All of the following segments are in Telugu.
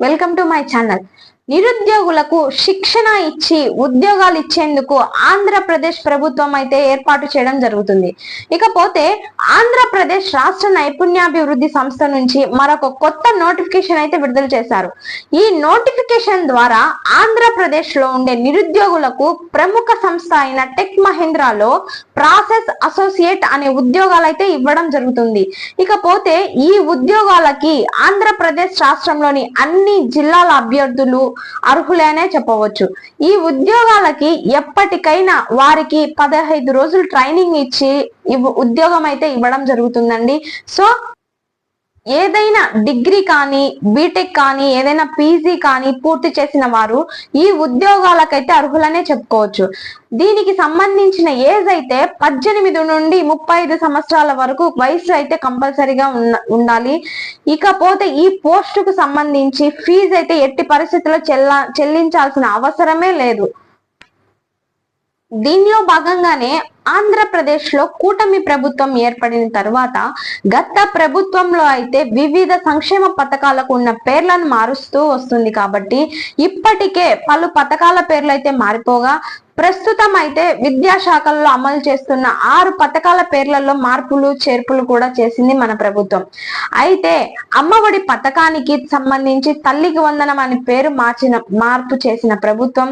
వెల్కమ్ టు మై ఛానల్ నిరుద్యోగులకు శిక్షణ ఇచ్చి ఉద్యోగాలు ఇచ్చేందుకు ఆంధ్రప్రదేశ్ ప్రభుత్వం అయితే ఏర్పాటు చేయడం జరుగుతుంది. ఇకపోతే ఆంధ్రప్రదేశ్ రాష్ట్ర నైపుణ్యాభివృద్ధి సంస్థ నుంచి మరొక కొత్త నోటిఫికేషన్ అయితే విడుదల చేశారు. ఈ నోటిఫికేషన్ ద్వారా ఆంధ్రప్రదేశ్లో ఉండే నిరుద్యోగులకు ప్రముఖ సంస్థ అయిన టెక్ మహేంద్రాలో ప్రాసెస్ అసోసియేట్ అనే ఉద్యోగాలు అయితే ఇవ్వడం జరుగుతుంది. ఇకపోతే ఈ ఉద్యోగాలకి ఆంధ్రప్రదేశ్ రాష్ట్రంలోని అన్ని జిల్లాల అభ్యర్థులు అర్హులేనే చెప్పవచ్చు. ఈ ఉద్యోగాలకి ఎప్పటికైనా వారికి పదహైదు రోజులు ట్రైనింగ్ ఇచ్చి ఉద్యోగం అయితే ఇవ్వడం జరుగుతుందండి. సో ఏదైనా డిగ్రీ కానీ బీటెక్ కానీ ఏదైనా పీజీ కానీ పూర్తి చేసిన వారు ఈ ఉద్యోగాలకైతే అర్హులనే చెప్పుకోవచ్చు. దీనికి సంబంధించిన ఏజ్ అయితే పద్దెనిమిది నుండి ముప్పై ఐదు సంవత్సరాల వరకు వయసు అయితే కంపల్సరీగా ఉన్న- ఉండాలి. ఇకపోతే ఈ పోస్టుకు సంబంధించి ఫీజు అయితే ఎట్టి పరిస్థితుల్లో చెల్ల చెల్లించాల్సిన అవసరమే లేదు. దీనిలో భాగంగానే ఆంధ్రప్రదేశ్లో కూటమి ప్రభుత్వం ఏర్పడిన తర్వాత గత ప్రభుత్వంలో అయితే వివిధ సంక్షేమ పథకాలకు ఉన్న పేర్లను మారుస్తూ వస్తుంది కాబట్టి ఇప్పటికే పలు పథకాల పేర్లు అయితే మారిపోగా ప్రస్తుతం అయితే విద్యాశాఖల్లో అమలు చేస్తున్న ఆరు పథకాల పేర్లలో మార్పులు చేర్పులు కూడా చేసింది మన ప్రభుత్వం. అయితే అమ్మఒడి పథకానికి సంబంధించి తల్లికి వందనం అనే పేరు మార్చిన మార్పు చేసిన ప్రభుత్వం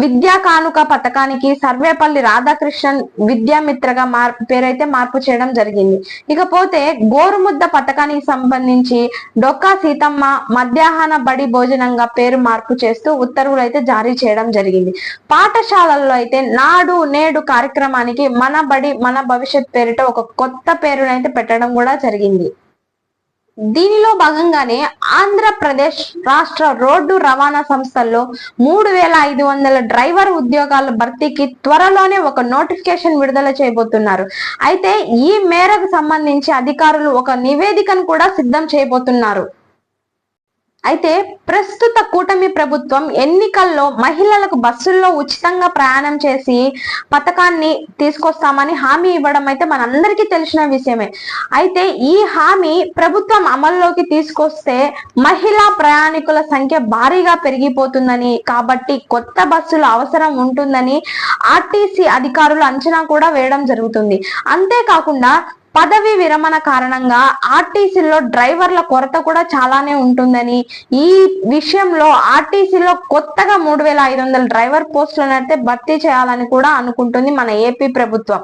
విద్యా కానుక పథకానికి సర్వేపల్లి రాధాకృష్ణన్ విద్యామిత్రగా మార్ పేరైతే మార్పు చేయడం జరిగింది. ఇకపోతే గోరుముద్ద పథకానికి సంబంధించి డొక్కా సీతమ్మ మధ్యాహ్న బడి భోజనంగా పేరు మార్పు చేస్తూ ఉత్తర్వులు అయితే జారీ చేయడం జరిగింది. పాఠశాలల్లో అయితే నాడు నేడు కార్యక్రమానికి మన బడి మన భవిష్యత్ పేరిట ఒక కొత్త పేరునైతే పెట్టడం కూడా జరిగింది. దీనిలో భాగంగానే ఆంధ్రప్రదేశ్ రాష్ట్ర రోడ్డు రవాణా సంస్థల్లో మూడు వేల ఐదు వందల డ్రైవర్ ఉద్యోగాల భర్తీకి త్వరలోనే ఒక నోటిఫికేషన్ విడుదల చేయబోతున్నారు. అయితే ఈ మేరకు సంబంధించి అధికారులు ఒక నివేదికను కూడా సిద్ధం చేయబోతున్నారు. అయితే ప్రస్తుత కూటమి ప్రభుత్వం ఎన్నికల్లో మహిళలకు బస్సుల్లో ఉచితంగా ప్రయాణం చేసి పథకాన్ని తీసుకొస్తామని హామీ ఇవ్వడం అయితే మనందరికీ తెలిసిన విషయమే. అయితే ఈ హామీ ప్రభుత్వం అమల్లోకి తీసుకొస్తే మహిళా ప్రయాణికుల సంఖ్య భారీగా పెరిగిపోతుందని కాబట్టి కొత్త బస్సులు అవసరం ఉంటుందని ఆర్టీసీ అధికారులు అంచనా కూడా వేయడం జరుగుతుంది. అంతేకాకుండా పదవి విరమణ కారణంగా ఆర్టీసీలో డ్రైవర్ల కొరత కూడా చాలానే ఉంటుందని. ఈ విషయంలో ఆర్టీసీలో కొత్తగా మూడు వేల ఐదు వందల డ్రైవర్ పోస్టులను అయితే భర్తీ చేయాలని కూడా అనుకుంటుంది మన ఏపీ ప్రభుత్వం.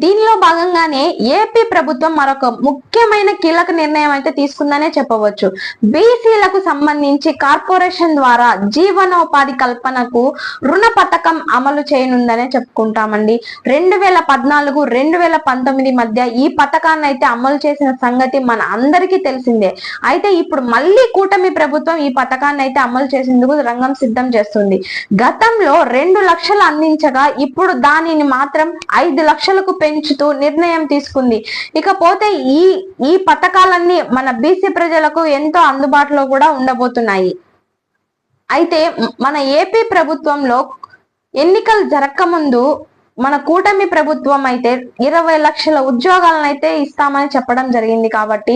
దీనిలో భాగంగానే ఏపీ ప్రభుత్వం మరొక ముఖ్యమైన కీలక నిర్ణయం అయితే తీసుకుందనే చెప్పవచ్చు. బీసీలకు సంబంధించి కార్పొరేషన్ ద్వారా జీవనోపాధి కల్పనకు రుణ పథకం అమలు చేయనుందనే చెప్పుకుంటామండి. రెండు వేల పద్నాలుగు రెండు వేల పంతొమ్మిది మధ్య ఈ పథకాన్ని అయితే అమలు చేసిన సంగతి మన అందరికీ తెలిసిందే. అయితే ఇప్పుడు మళ్ళీ కూటమి ప్రభుత్వం ఈ పథకాన్ని అయితే అమలు చేసేందుకు రంగం సిద్ధం చేస్తుంది. గతంలో రెండు లక్షలు అందించగా ఇప్పుడు దానిని మాత్రం ఐదు లక్షలకు పెంచుతూ నిర్ణయం తీసుకుంది. ఇకపోతే ఈ ఈ పథకాలన్నీ మన బీసీ ప్రజలకు ఎంతో అందుబాటులో కూడా ఉండబోతున్నాయి. అయితే మన ఏపీ ప్రభుత్వంలో ఎన్నికలు జరగకముందు మన కూటమి ప్రభుత్వం అయితే ఇరవై లక్షల ఉద్యోగాలను అయితే ఇస్తామని చెప్పడం జరిగింది కాబట్టి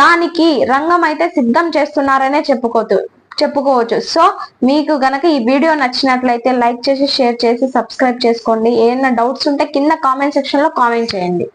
దానికి రంగం అయితే సిద్ధం చేస్తున్నారనే చెప్పుకోవచ్చు. చెప్పుకోవచ్చు. సో మీకు గనక ఈ వీడియో నచ్చినట్లయితే లైక్ చేసి షేర్ చేసి సబ్స్క్రైబ్ చేసుకోండి. ఏమైనా డౌట్స్ ఉంటే కింద కామెంట్ సెక్షన్లో కామెంట్ చేయండి.